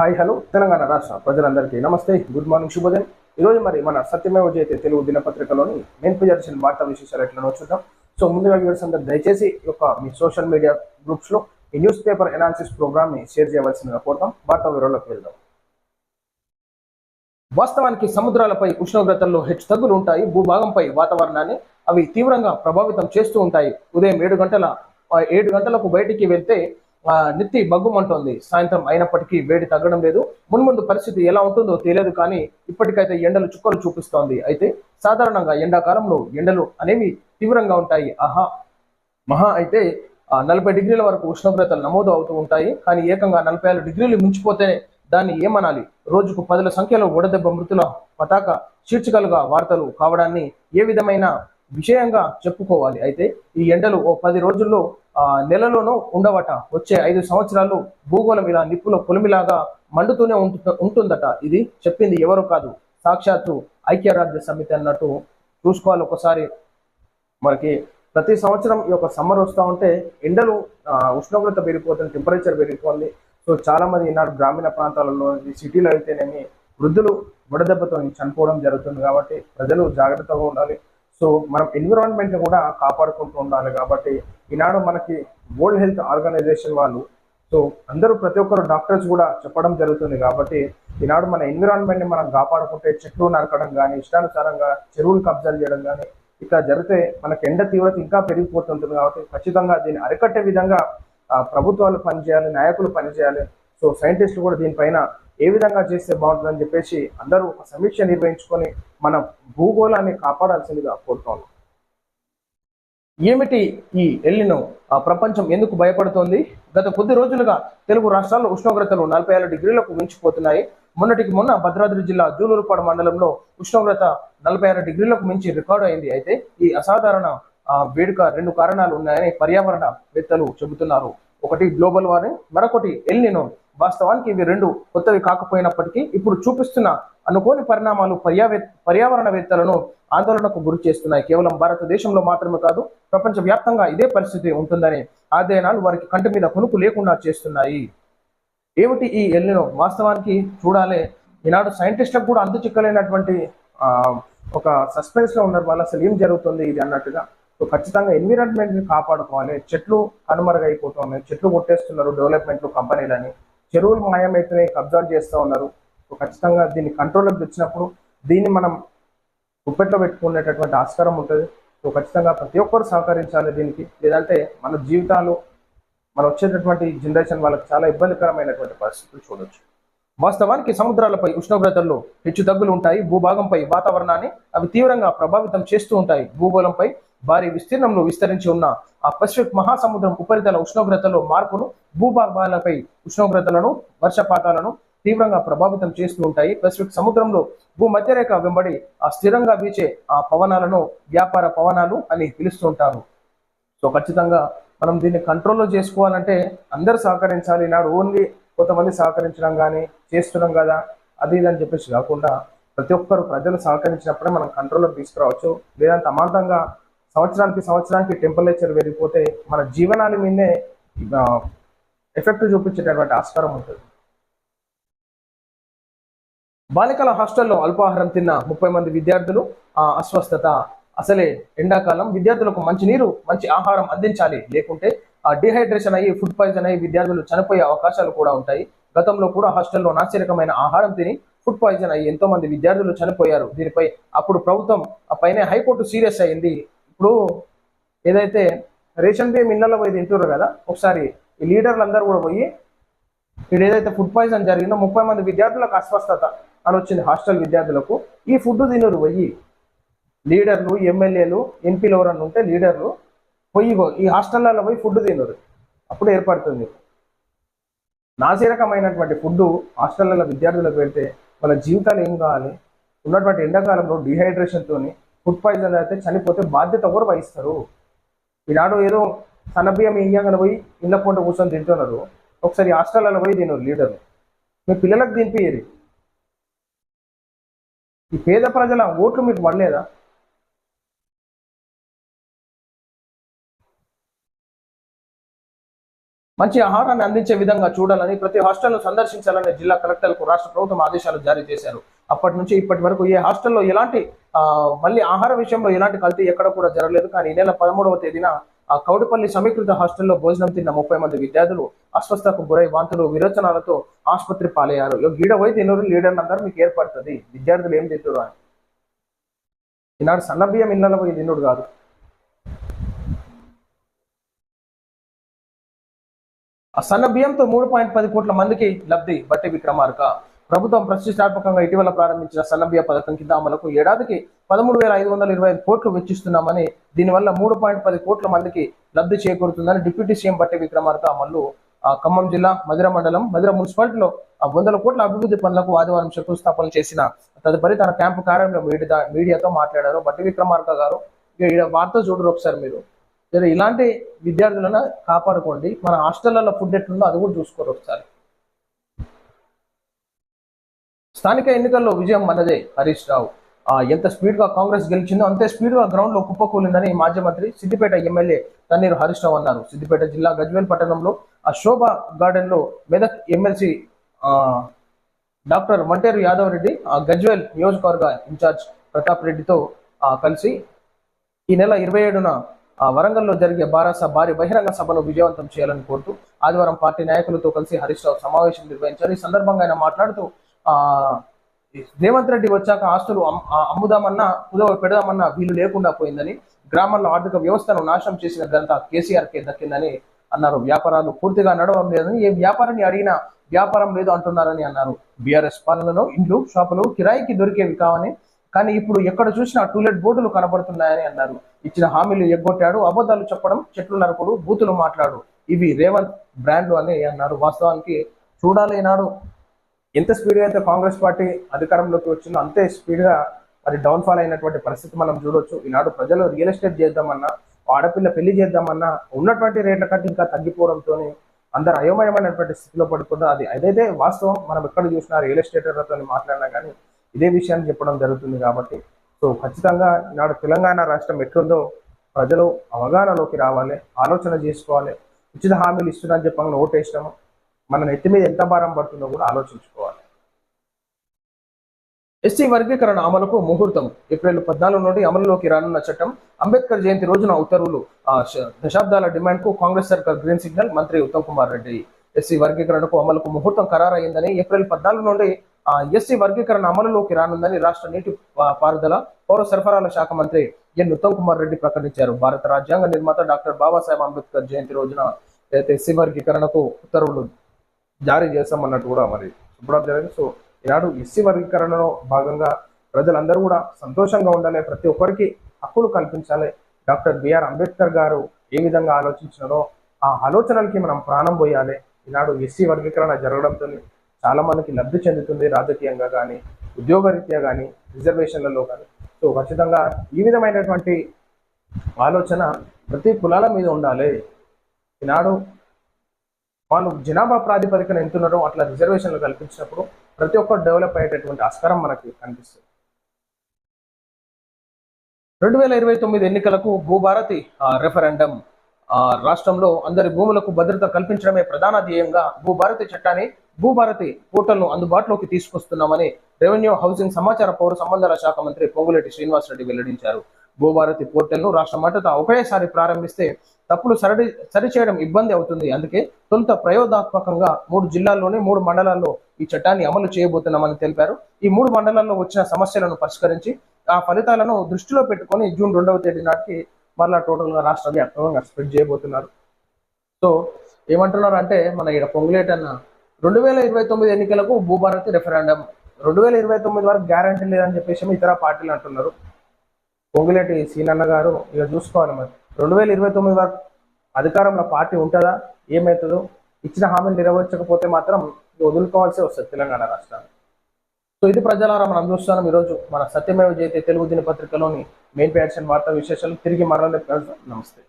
Hi hello Telangana రాష్ట్ర ప్రజలందరికీ నమస్తే. గుడ్ మార్నింగ్ శుభోదయం. ఈరోజు మరి మన సత్యమేవ జయతే తెలుగు దినపత్రికలోని మెయిన్ పేజర్సిన వార్తా విశేషాలు ఎట్లనో చూద్దాం. సో ముందుగా వ్యూవర్స్ అందరూ దయచేసి ఈ యొక్క మీ సోషల్ మీడియా గ్రూప్స్లో ఈ న్యూస్ పేపర్ ఎనాలిసిస్ ప్రోగ్రామ్ని షేర్ చేయవలసిందిగా కోరుతాం. వార్తా వివరాల్లోకి వెళ్దాం. వాస్తవానికి సముద్రాలపై ఉష్ణోగ్రతల్లో హెచ్చు తగ్గులు ఉంటాయి. భూభాగంపై వాతావరణాన్ని అవి తీవ్రంగా ప్రభావితం చేస్తూ ఉంటాయి. ఉదయం ఏడు గంటల ఏడు గంటలకు బయటికి వెళ్తే నెత్తి మగ్గుమంటోంది. సాయంత్రం అయినప్పటికీ వేడి తగ్గడం లేదు. మున్ముందు పరిస్థితి ఎలా ఉంటుందో తెలియదు కానీ ఇప్పటికైతే ఎండలు చుక్కలు చూపిస్తోంది. అయితే సాధారణంగా ఎండాకాలంలో ఎండలు అనేవి తీవ్రంగా ఉంటాయి. ఆహా! మహా అయితే ఆ, నలభై డిగ్రీల వరకు ఉష్ణోగ్రతలు నమోదు అవుతూ ఉంటాయి. కానీ ఏకంగా నలభై ఆరు డిగ్రీలు మించిపోతేనే దాన్ని ఏమనాలి? రోజుకు పదుల సంఖ్యలో వడదెబ్బ మృతుల పతాక శీర్షికలుగా వార్తలు కావడాన్ని ఏ విధమైన విషయంగా చెప్పుకోవాలి. అయితే ఈ ఎండలు ఓ పది రోజుల్లో ఆ, నెలలోనూ ఉండవట. వచ్చే ఐదు సంవత్సరాలు భూగోళం ఇలా నిప్పుల కొలిమిలాగా మండుతూనే ఉంటు- ఉంటుందట. ఇది చెప్పింది ఎవరు కాదు. సాక్షాత్తు ఐక్యరాజ్య సమితి అన్నట్టు చూసుకోవాలి ఒకసారి. మనకి ప్రతి సంవత్సరం ఈ యొక్క సమ్మర్ వస్తూ ఉంటే ఎండలు ఉష్ణోగ్రత పెరిగిపోతుంది టెంపరేచర్ పెరిగిపోతుంది. సో చాలా మంది ఈనాడు గ్రామీణ ప్రాంతాలలో ఈ సిటీలో అయితేనేమి వృద్ధులు వడదెబ్బతో చనిపోవడం జరుగుతుంది కాబట్టి ప్రజలు జాగ్రత్తగా ఉండాలి. సో మనం ఎన్విరాన్మెంట్ కూడా కాపాడుకుంటూ ఉండాలి కాబట్టి ఈనాడు మనకి వరల్డ్ హెల్త్ ఆర్గనైజేషన్ వాళ్ళు సో అందరూ ప్రతి ఒక్కరు డాక్టర్స్ కూడా చెప్పడం జరుగుతుంది కాబట్టి ఈనాడు మన ఎన్విరాన్మెంట్ని మనం కాపాడుకుంటే చెట్లు నరకడం కానీ ఇష్టానుసారంగా చెరువులు కబ్జాలు చేయడం కానీ ఇట్లా జరిగితే మనకి ఎండ తీవ్రత ఇంకా పెరిగిపోతుంటుంది కాబట్టి ఖచ్చితంగా దీన్ని అరికట్టే విధంగా ప్రభుత్వాలు పనిచేయాలి నాయకులు పనిచేయాలి. సో సైంటిస్టులు కూడా దీనిపైన ఏ విధంగా చేస్తే బాగుంటుందని చెప్పేసి అందరూ ఒక సమీక్ష నిర్వహించుకొని మన భూగోళాన్ని కాపాడాల్సిందిగా కోరుతోంది. ఏమిటి ఈ ఎల్లినో? ఆ ప్రపంచం ఎందుకు భయపడుతోంది? గత కొద్ది రోజులుగా తెలుగు రాష్ట్రాల్లో ఉష్ణోగ్రతలు నలభై ఆరు డిగ్రీలకు మించిపోతున్నాయి. మొన్నటికి మొన్న భద్రాద్రి జిల్లా జూలూరుపాడు మండలంలో ఉష్ణోగ్రత నలభై ఆరు డిగ్రీలకు మించి రికార్డు అయింది. అయితే ఈ అసాధారణ వేడుక రెండు కారణాలు ఉన్నాయని పర్యావరణ వేత్తలు చెబుతున్నారు. ఒకటి గ్లోబల్ వార్మింగ్ మరొకటి ఎల్నినో వాస్తవానికి ఇవి రెండు కొత్తవి కాకపోయినప్పటికీ ఇప్పుడు చూపిస్తున్న అనుకోని పరిణామాలు పర్యావే పర్యావరణవేత్తలను ఆందోళనకు గురి చేస్తున్నాయి. కేవలం భారతదేశంలో మాత్రమే కాదు ప్రపంచవ్యాప్తంగా ఇదే పరిస్థితి ఉంటుందని అధ్యయనాలు వారికి కంటి మీద కొనుకు లేకుండా చేస్తున్నాయి. ఏమిటి ఈ ఎల్లినో? వాస్తవానికి చూడాలి. ఈనాడు సైంటిస్టులకు కూడా అంతు చిక్కలేనటువంటి ఒక సస్పెన్స్లో ఉన్నారు. వాళ్ళు అసలు ఏం జరుగుతుంది ఇది అన్నట్టుగా. సో ఖచ్చితంగా ఎన్విరాన్మెంట్ని కాపాడుకోవాలి. చెట్లు కనుమరుగైపోతున్నాయి. చెట్లు కొట్టేస్తున్నారు డెవలప్మెంట్ కంపెనీలని. చెరువులు మాయమైతేనే అబ్జర్వ్ చేస్తూ ఉన్నారు. ఖచ్చితంగా దీన్ని కంట్రోల్లోకి తెచ్చినప్పుడు దీన్ని మనం గుప్పెట్లో పెట్టుకునేటటువంటి ఆస్కారం ఉంటుంది. సో ఖచ్చితంగా ప్రతి ఒక్కరు సహకరించాలి దీనికి. లేదంటే మన జీవితాలు మన వచ్చేటటువంటి జనరేషన్ వాళ్ళకి చాలా ఇబ్బందికరమైనటువంటి పరిస్థితులు చూడొచ్చు. వాస్తవానికి సముద్రాలపై ఉష్ణోగ్రతల్లో హెచ్చు తగ్గులు ఉంటాయి. భూభాగంపై వాతావరణాన్ని అవి తీవ్రంగా ప్రభావితం చేస్తూ ఉంటాయి. భూగోళంపై భారీ విస్తీర్ణంలో విస్తరించి ఉన్న ఆ పసిఫిక్ మహాసముద్రం ఉపరితల ఉష్ణోగ్రతలో మార్పులు భూభాగాలపై ఉష్ణోగ్రతలను వర్షపాతాలను తీవ్రంగా ప్రభావితం చేస్తూ ఉంటాయి. పసిఫిక్ సముద్రంలో భూమధ్యరేఖ వెంబడి ఆ స్థిరంగా వీచే ఆ పవనాలను వ్యాపార పవనాలు అని పిలుస్తుంటారు సో ఖచ్చితంగా మనం దీన్ని కంట్రోల్లో చేసుకోవాలంటే అందరూ సహకరించాలి. నాడు ఓన్లీ కొంతమంది సహకరించడం కానీ చేస్తున్నాం కదా అది ఇది అని చెప్పేసి కాకుండా ప్రతి ఒక్కరు ప్రజలు సహకరించినప్పుడే మనం కంట్రోల్లో తీసుకురావచ్చు. లేదంటే అమాంతంగా సంవత్సరానికి సంవత్సరానికి టెంపరేచర్ పెరిగిపోతే మన జీవనాల మీదే ఎఫెక్ట్ చూపించేటటువంటి ఆస్కారం ఉంటుంది. బాలికల హాస్టల్లో అల్పాహారం తిన్న ముప్పై మంది విద్యార్థులు ఆ అస్వస్థత. అసలే ఎండాకాలం విద్యార్థులకు మంచి నీరు మంచి ఆహారం అందించాలి. లేకుంటే ఆ డిహైడ్రేషన్ అయ్యి ఫుడ్ పాయిజన్ అయ్యి విద్యార్థులు చనిపోయే అవకాశాలు కూడా ఉంటాయి. గతంలో కూడా హాస్టల్లో నాసిరకమైన ఆహారం తిని ఫుడ్ పాయిజన్ అయ్యి ఎంతో మంది విద్యార్థులు చనిపోయారు. దీనిపై అప్పుడు ప్రభుత్వం ఆ పైన హైకోర్టు సీరియస్ అయింది. ఇప్పుడు ఏదైతే రేషన్ బియ్యం ఇళ్ళలో పోయి తింటున్నారు కదా ఒకసారి ఈ లీడర్లందరూ కూడా పోయి ఇక్కడ ఏదైతే ఫుడ్ పాయిజన్ జరిగిందో ముప్పై మంది విద్యార్థులకు అస్వస్థత అని వచ్చింది హాస్టల్ విద్యార్థులకు. ఈ ఫుడ్ తినరు పోయి. లీడర్లు ఎమ్మెల్యేలు ఎంపీలు ఎవరన్నా ఉంటే లీడర్లు పోయి ఈ హాస్టళ్ళలో పోయి ఫుడ్ తినరు. అప్పుడు ఏర్పడుతుంది. నాసిరకమైనటువంటి ఫుడ్ హాస్టళ్ళలో విద్యార్థులకు పెడితే వాళ్ళ జీవితాలు ఏం కావాలి? ఉన్నటువంటి ఎండాకాలంలో డిహైడ్రేషన్తో ఫుడ్ పాయిజన్ అయితే చనిపోతే బాధ్యత ఎవరు వహిస్తారు? ఈనాడు ఏదో సన్నబియ్యం ఇయ్యంగా పోయి ఇళ్ళ పూట కూర్చొని తింటున్నారు. ఒకసారి హాస్టల్లో పోయి తిన్నారు లీడర్లు మీ పిల్లలకు దింపేది ఈ పేద ప్రజల ఓట్లు మీకు పడలేదా? మంచి ఆహారాన్ని అందించే విధంగా చూడాలని ప్రతి హాస్టల్ను సందర్శించాలని జిల్లా కలెక్టర్లకు రాష్ట్ర ప్రభుత్వం ఆదేశాలు జారీ చేశారు. అప్పటి నుంచి ఇప్పటి వరకు ఏ హాస్టల్లో ఎలాంటి ఆ, మళ్ళీ ఆహార విషయంలో ఎలాంటి కల్తీ ఎక్కడ కూడా జరగలేదు. కానీ ఈ నెల పదమూడవ తేదీన ఆ కౌడిపల్లి సమీకృత హాస్టల్లో భోజనం తిన్న ముప్పై మంది విద్యార్థులు అస్వస్థకు గురై వాంతులు విరోచనాలతో ఆసుపత్రి పాలయ్యారు. గీడ పోయి తినరు లీడర్ అందరూ మీకు ఏర్పడుతుంది. విద్యార్థులు ఏం తింటారు అని. ఈనాడు సన్న బియ్యం ఇళ్ళలో పోయి తిన్నుడు కాదు. ఆ సన్న బియ్యంతో మూడు పాయింట్ పది కోట్ల మందికి లబ్ధి బట్టి విక్రమార్క. ప్రభుత్వం ప్రతిష్టాత్మకంగా ఇటీవల ప్రారంభించిన సన్న పథకం కింద అమలుకు ఏడాదికి పదమూడు వేల ఐదు వందల ఇరవై ఐదు కోట్లు వెచ్చిస్తున్నామని దీనివల్ల మూడు పాయింట్ పది కోట్ల మందికి లబ్ధి చేకూరుతుందని డిప్యూటీ సీఎం బట్టి విక్రమార్క అమలు. ఆ ఖమ్మం జిల్లా మధుర మండలం మధుర మున్సిపాలిటీలో వందల కోట్ల అభివృద్ధి పనులకు ఆదివారం శంకుస్థాపన చేసిన తదుపరి తన క్యాంపు కార్యంలో మీడియా మీడియాతో మాట్లాడారు. బట్టి విక్రమార్క గారు వార్త చూడరు ఒకసారి మీరు. ఇలాంటి విద్యార్థులను కాపాడుకోండి. మన హాస్టళ్ళలో ఫుడ్ ఎట్లుందో అది కూడా చూసుకోరు ఒకసారి. స్థానిక ఎన్నికల్లో విజయం మనదే హరీష్ రావు. ఆ, ఎంత స్పీడ్గా కాంగ్రెస్ గెలిచిందో అంతే స్పీడ్గా గ్రౌండ్లో గ్రౌండ్లో కుప్పకూలిందని మాజీ మంత్రి సిద్దిపేట ఎమ్మెల్యే తన్నీరు హరీష్ రావు అన్నారు. సిద్దిపేట జిల్లా గజ్వేల్ పట్టణంలో ఆ శోభ గార్డెన్లో మెదక్ ఎమ్మెల్సీ డాక్టర్ మంటేరు యాదవ్ రెడ్డి ఆ గజ్వేల్ నియోజకవర్గ ఇన్ఛార్జ్ ప్రతాప్ రెడ్డితో కలిసి ఈ నెల ఇరవై ఏడున వరంగల్లో జరిగే బారాస భారీ బహిరంగ సభను విజయవంతం చేయాలని కోరుతూ ఆదివారం పార్టీ నాయకులతో కలిసి హరీష్ రావు సమావేశం నిర్వహించారు. ఈ సందర్భంగా ఆయన మాట్లాడుతూ రేవంత్ రెడ్డి వచ్చాక ఆస్తులు అమ్ముదామన్నా కుదవ పెడదామన్నా వీలు లేకుండా పోయిందని గ్రామాల్లో ఆర్థిక వ్యవస్థను నాశనం చేసిన ఘనత కేసీఆర్ కే దక్కిందని అన్నారు. వ్యాపారాలు పూర్తిగా నడవడం లేదని ఏ వ్యాపారాన్ని అడిగినా వ్యాపారం లేదు అంటున్నారని అన్నారు. బీఆర్ఎస్ పాలనలో ఇండ్లు షాపులు కిరాయికి దొరికేవి కావని కానీ ఇప్పుడు ఎక్కడ చూసినా టూలెట్ బోర్డులు కనబడుతున్నాయని అన్నారు. ఇచ్చిన హామీలు ఎగ్గొట్టాడు అబద్ధాలు చెప్పడం చెట్లు నరకుడు బూతులు మాట్లాడు. ఇవి రేవంత్ బ్రాండ్లు అని అన్నారు. వాస్తవానికి చూడాలి నాడు ఎంత స్పీడ్గా అయితే కాంగ్రెస్ పార్టీ అధికారంలోకి వచ్చిందో అంతే స్పీడ్గా మరి డౌన్ఫాల్ అయినటువంటి పరిస్థితి మనం చూడొచ్చు. ఈనాడు ప్రజలు రియల్ ఎస్టేట్ చేద్దామన్నా ఆడపిల్ల పెళ్ళి చేద్దామన్నా ఉన్నటువంటి రేట్ల కంటే ఇంకా తగ్గిపోవడంతో అందరు అయోమయమైనటువంటి స్థితిలో పడుకుంటారు అది అదైతే వాస్తవం. మనం ఎక్కడ చూసినా రియల్ ఎస్టేటర్లతో మాట్లాడినా కానీ ఇదే విషయాన్ని చెప్పడం జరుగుతుంది కాబట్టి. సో ఖచ్చితంగా ఈనాడు తెలంగాణ రాష్ట్రం ఎట్లుందో ప్రజలు అవగాహనలోకి రావాలి ఆలోచన చేసుకోవాలి. ఉచిత హామీలు ఇస్తున్నారని చెప్పంగా ఓటేసినాము. మన నెత్తి మీద ఎంత భారం పడుతుందో కూడా ఆలోచించుకోవాలి. ఎస్సీ వర్గీకరణ అమలుకు ముహూర్తం. ఏప్రిల్ పద్నాలుగు నుండి అమలులోకి రానున్న చట్టం అంబేద్కర్ జయంతి రోజున ఉత్తర్వులు దశాబ్దాల డిమాండ్కు కాంగ్రెస్ సర్కార్ గ్రీన్ సిగ్నల్ మంత్రి ఉత్తమ్ కుమార్ రెడ్డి. ఎస్సీ వర్గీకరణకు అమలుకు ముహూర్తం ఖరారయ్యిందని ఏప్రిల్ పద్నాలుగు నుండి ఎస్సీ వర్గీకరణ అమలులోకి రానుందని రాష్ట్ర నీటి పారుదల పౌర సరఫరాల శాఖ మంత్రి ఎన్ ఉత్తమ్ కుమార్ రెడ్డి ప్రకటించారు. భారత రాజ్యాంగ నిర్మాత డాక్టర్ బాబాసాహెబ్ అంబేద్కర్ జయంతి రోజున అయితే ఎస్సీ వర్గీకరణకు ఉత్తర్వులు జారీ చేస్తామన్నట్టు కూడా మరి చెప్పడం జరిగింది. సో ఈనాడు ఎస్సీ వర్గీకరణలో భాగంగా ప్రజలందరూ కూడా సంతోషంగా ఉండాలి ప్రతి ఒక్కరికి హక్కులు కల్పించాలి. డాక్టర్ బిఆర్ అంబేద్కర్ గారు ఏ విధంగా ఆలోచించినారో ఆ ఆలోచనలకి మనం ప్రాణం పోయాలి. ఈనాడు ఎస్సీ వర్గీకరణ జరగడంతో చాలా మందికి లబ్ధి చెందుతుంది రాజకీయంగా కానీ ఉద్యోగరీత్యా కానీ రిజర్వేషన్లలో కానీ. సో ఖచ్చితంగా ఈ విధమైనటువంటి ఆలోచన ప్రతి కులాల మీద ఉండాలి. ఈనాడు వాళ్ళు జనాభా ప్రాతిపదికన ఎంతున్నారో అట్లా రిజర్వేషన్లు కల్పించినప్పుడు ప్రతి ఒక్కరు డెవలప్ అయ్యేటటువంటి ఆస్కారం మనకి కనిపిస్తుంది. రెండు వేల ఇరవై తొమ్మిది ఎన్నికలకు భూభారతి రెఫరెండం రాష్ట్రంలో అందరి భూములకు భద్రత కల్పించడమే ప్రధాన ధ్యేయంగా భూభారతి చట్టాన్ని భూభారతి పోర్టల్ను అందుబాటులోకి తీసుకొస్తున్నామని రెవెన్యూ హౌసింగ్ సమాచార పౌర సంబంధాల శాఖ మంత్రి పొంగులేటి శ్రీనివాసరెడ్డి వెల్లడించారు. భూభారతి పోర్టల్ను రాష్ట్ర మట్టత ఒకేసారి ప్రారంభిస్తే తప్పులు సరడి సరిచేయడం ఇబ్బంది అవుతుంది. అందుకే తొలుత ప్రయోగాత్మకంగా మూడు జిల్లాల్లోని మూడు మండలాల్లో ఈ చట్టాన్ని అమలు చేయబోతున్నామని తెలిపారు. ఈ మూడు మండలాల్లో వచ్చిన సమస్యలను పరిష్కరించి ఆ ఫలితాలను దృష్టిలో పెట్టుకొని జూన్ రెండవ తేదీ నాటికి మరలా టోటల్గా రాష్ట్ర వ్యాప్తంగా స్ప్రెడ్ చేయబోతున్నారు. సో ఏమంటున్నారు అంటే మన ఇక్కడ పొంగులేట్ అన్న రెండు వేల ఇరవై తొమ్మిది ఎన్నికలకు భూభారతి రెఫరెండం. రెండు వేల ఇరవై తొమ్మిది వరకు గ్యారంటీ లేదని చెప్పేసి ఇతర పార్టీలు అంటున్నారు. పొంగులేటి సీనన్న గారు ఇక చూసుకోవాలి మరి. రెండు వేల ఇరవై తొమ్మిది వరకు అధికారంలో పార్టీ ఉంటుందా? ఏమవుతుందో? ఇచ్చిన హామీలు నెరవేర్చకపోతే మాత్రం వదులుకోవాల్సి వస్తుంది తెలంగాణ రాష్ట్రాన్ని. సో ఇది ప్రజలారా మనం చూస్తున్నాం ఈరోజు మన సత్యమేవ జయతే తెలుగు దినపత్రికలోని మెయిన్ ప్యాక్షన్ వార్తా విశేషాలు. తిరిగి మరల నమస్తే.